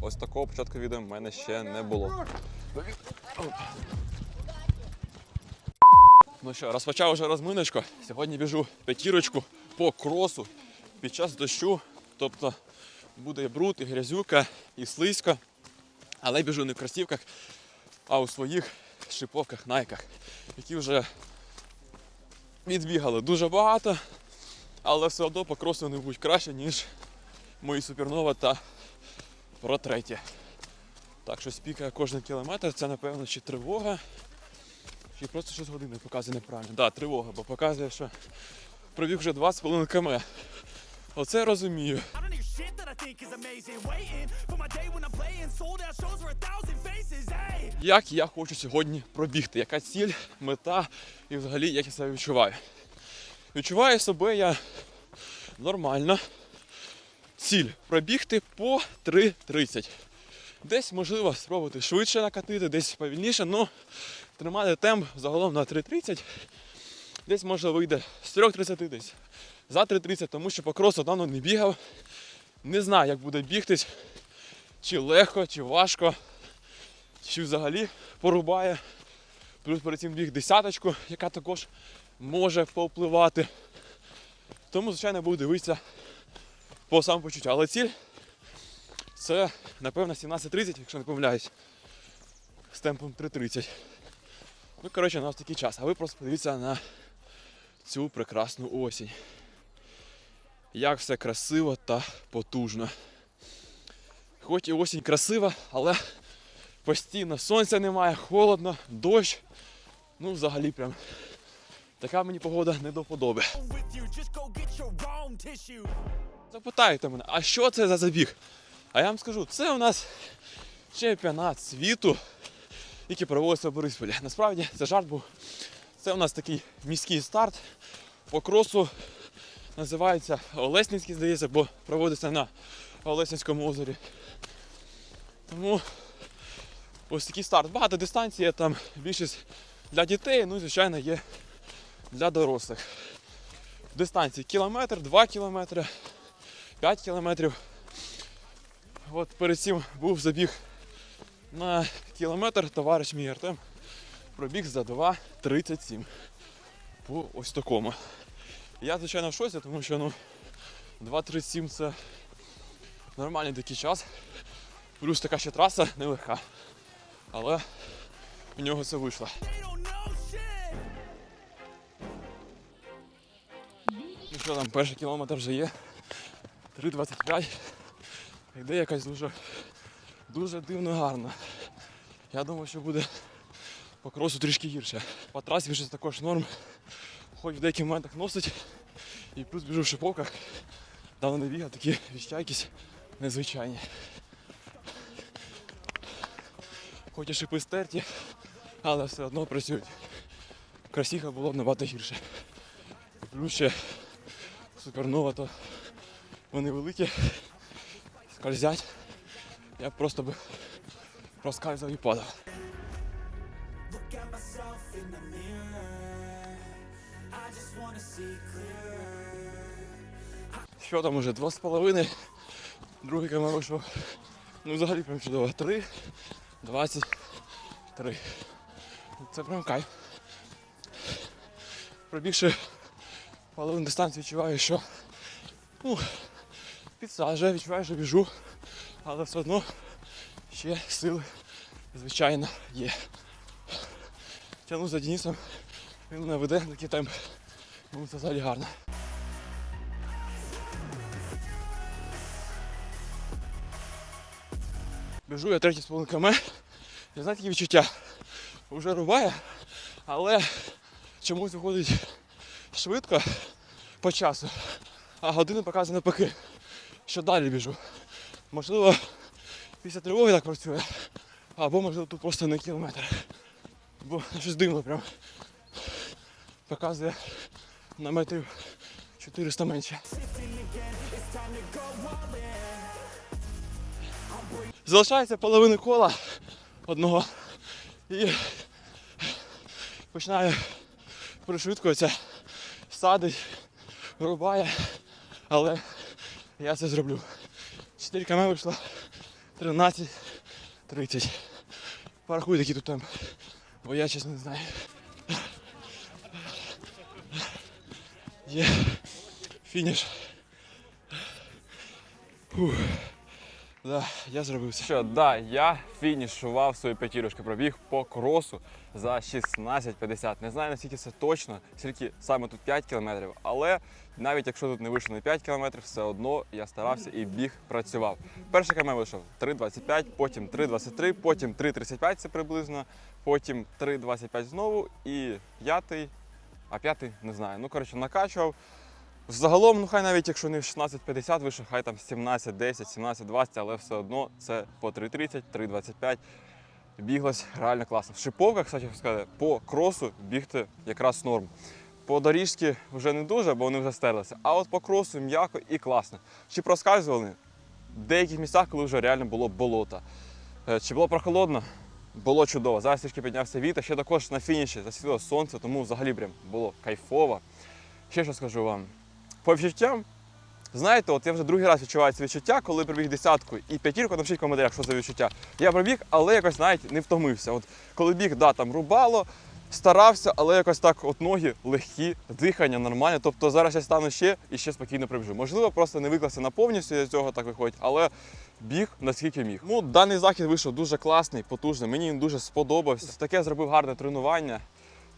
Ось такого початку відео в мене ще не було. Ну що, розпочав вже розминочку. Сьогодні біжу п'ятірочку по кросу під час дощу. Тобто буде і бруд, і грязюка, і слизько. Але біжу не в кросівках, а у своїх шиповках, найках, які вже відбігали дуже багато, але все одно по кросу вони будуть краще, ніж мої супернова та про третє. Так, щось пікає кожен кілометр, це напевно чи тривога, чи просто щось години показує неправильно. Так, да, тривога, бо показує, що пробіг вже 20,5 км. Оце я розумію. Як я хочу сьогодні пробігти? Яка ціль, мета і взагалі як я себе відчуваю? Відчуваю себе я нормально. Ціль пробігти по 3.30. Десь можливо спробувати швидше накатити, десь повільніше, але тримати темп загалом на 3.30. Десь може вийде з 3.30 десь. За 3.30, тому що по кросу давно не бігав. Не знаю, як буде бігтись, чи легко, чи важко чи взагалі порубає. Плюс перед цим біг десяточку, яка також може повпливати. Тому, звичайно, буду дивитися по самопочуттю. Але ціль це, напевно, 17.30, якщо не помиляюсь, з темпом 3.30. Ну, коротше, у нас такий час. А ви просто подивіться на цю прекрасну осінь. Як все красиво та потужно. Хоч і осінь красива, але постійно сонця немає, холодно, дощ. Ну, взагалі прям така мені погода не до вподоби. Запитаєте мене, а що це за забіг? А я вам скажу, це у нас чемпіонат світу, який проводиться в Борисполі. Насправді це жарт був. Це у нас такий міський старт по кросу. Називається Олесницький, здається, бо проводиться на Олесницькому озері. Тому ось такий старт. Багато дистанцій, там більшість для дітей, ну і звичайно є для дорослих. Дистанції кілометр, два кілометри, 5 кілометрів. От перед цим був забіг на кілометр, товариш мій Артем пробіг за 2.37. По ось такому. Я, звичайно, в шоці, тому що ну, 2.37 це нормальний такий час. Плюс така ще траса нелегка. Але у нього це вийшло. Ну що там, перший кілометр вже є. 3.25. Йде якась дуже, дуже дивно гарна. Я думав, що буде по кросу трішки гірше. По трасі вже також норм. Хоч в деяких моментах носить. І плюс біжу в шиповках. Давно не бігав, такі відчуття якісь незвичайні. Хоч і шипи стерті, але все одно працюють. Красіха було б набагато гірше. Плюс ще супернова, то вони великі, скользять. Я просто би проскальзав і падав. Що там уже? Два з половиною. Другий камер вийшов. Ну взагалі прям чудово. Три, двадцять, три. Це прям кайф. Пробігши половину дистанції відчуваю, що ну, підсаджує, відчуваю, що біжу, але все одно ще сили, звичайно, є. Тягну за Денисом, він мене веде такий темп. Ну, це взагалі гарно. Біжу я третій з км. Я знаю такі відчуття. Вже рубає, але чомусь виходить швидко по часу. А години показує навпаки, що далі біжу. Можливо, після тривоги так працює, або можливо тут просто не кілометр. Бо щось дивно прям показує на метрів 400 менше. Залишається половина кола одного і починає пришвидкуватися, садить, рубає, але я це зроблю. 4 км вийшло 13.30. Порахуй, які тут там. Бо я чесно не знаю. Є фініш. Фух. Да, я зробив це. Що, да, я фінішував свою п'ятірочку, пробіг по кросу за 16.50. Не знаю наскільки це точно, скільки саме тут 5 кілометрів, але навіть якщо тут не вийшло на 5 кілометрів, все одно я старався і біг працював. Перший км вийшов 3.25, потім 3.23, потім 3.35 це приблизно, потім 3.25 знову і п'ятий, а п'ятий не знаю. Ну, коротше, накачував. Загалом, ну хай навіть якщо не в 16.50 вийшов, хай там 17.10, 17.20, але все одно це по 3.30, 3.25. Біглось реально класно. Шиповка, кстати, хочу сказати, по кросу бігти якраз норм. По доріжці вже не дуже, бо вони вже стерлися. А от по кросу м'яко і класно. Чи проскальзували? В деяких місцях, коли вже реально було болото. Е, Чи було прохолодно? Було чудово. Зараз трішки піднявся вітер. Ще також на фініші засвітило сонце, тому взагалі прям було кайфово. Ще що скажу вам. По відчуттям, знаєте, от я вже другий раз відчуваю це відчуття, коли пробіг десятку і п'ятірку, напишіть в коментарях, що за відчуття. Я пробіг, але якось навіть не втомився. От коли біг, да, там рубало, старався, але якось так от ноги легкі, дихання нормальне. Тобто зараз я стану ще і ще спокійно прибіжу. Можливо, просто не виклався на повністю з цього так виходить, але біг наскільки міг. Ну, даний захід вийшов дуже класний, потужний. Мені він дуже сподобався. Таке зробив гарне тренування.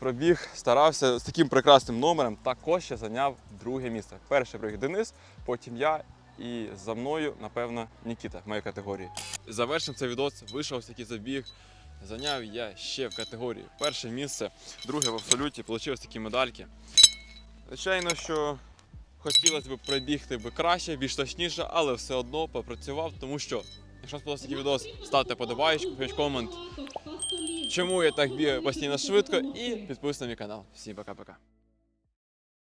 Пробіг, старався з таким прекрасним номером. Також ще зайняв друге місце. Перший пробіг Денис, потім я. І за мною, напевно, Нікіта в моїй категорії. Завершив цей відос, вийшов такий забіг. Зайняв я ще в категорії перше місце, друге в абсолюті, отримав такі медальки. Звичайно, що хотілося б пробігти би краще, більш точніше, але все одно попрацював, тому що, якщо сподобався такий відос, ставте подобаєчку, пишіть комент, чому я так бігаю постійно швидко і підписуйтесь на мій канал. Всім пока-пока.